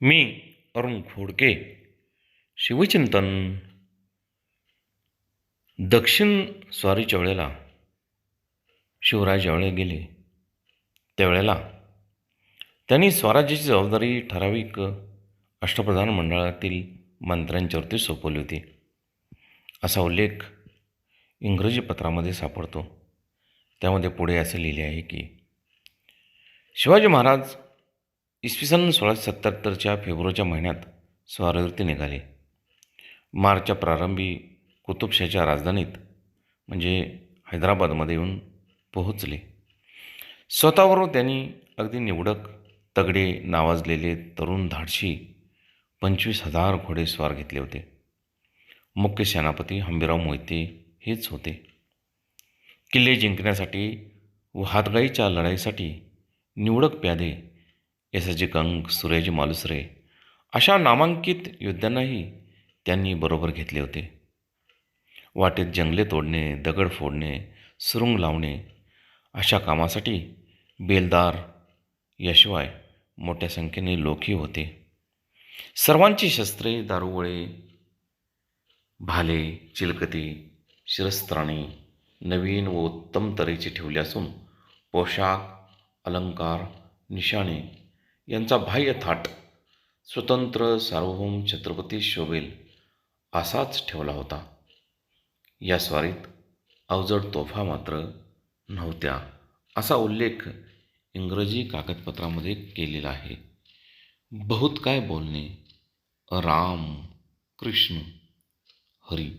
मी अरुण खोडके. शिवचिंतन. दक्षिण स्वारीच्या वेळेला शिवराय ज्यावेळेला गेले त्यावेळेला त्यांनी स्वराज्याची जबाबदारी ठराविक अष्टप्रधान मंडळातील मंत्र्यांच्यावरती सोपवली होती. असा उल्लेख इंग्रजी पत्रामध्ये सापडतो. त्यामध्ये पुढे असं लिहिले आहे की शिवाजी महाराज इसवी सन सोळाशे सत्त्याहत्तरच्या फेब्रुवारीच्या महिन्यात स्वारीवरती निघाले. मार्चच्या प्रारंभी कुतुबशाहीच्या राजधानीत म्हणजे हैदराबादमध्ये येऊन पोहोचले. स्वतःबरोबर त्यांनी अगदी निवडक तगडे नावाजलेले तरुण धाडशी पंचवीस हजार घोडेस्वार घेतले होते. मुख्य सेनापती हंबीराव मोहिते हेच होते. किल्ले जिंकण्यासाठी व हातगाईच्या लढाईसाठी निवडक प्यादे यसाजी कंग सुर्याजी मालुसरे अशा नामांकित योद्ध्यांनाही त्यांनी बरोबर घेतले होते. वाटेत जंगले तोडणे दगड फोडणे सुरुंग लावणे अशा कामासाठी बेलदार याशिवाय मोठ्या संख्येने लोकही होते. सर्वांची शस्त्रे दारुगोळे भाले चिलकती शिरस्त्राणे नवीन व उत्तम तऱ्हेचे ठेवले असून पोशाख अलंकार निशाणे यांचा बाह्य थाट स्वतंत्र सार्वभौम छत्रपती शोभेल असाच ठेवला होता. या स्वारीत अवजड तोफा मात्र नव्हत्या असा उल्लेख इंग्रजी कागदपत्रामध्ये केलेला आहे. बहुत काय बोलणे? राम कृष्ण हरी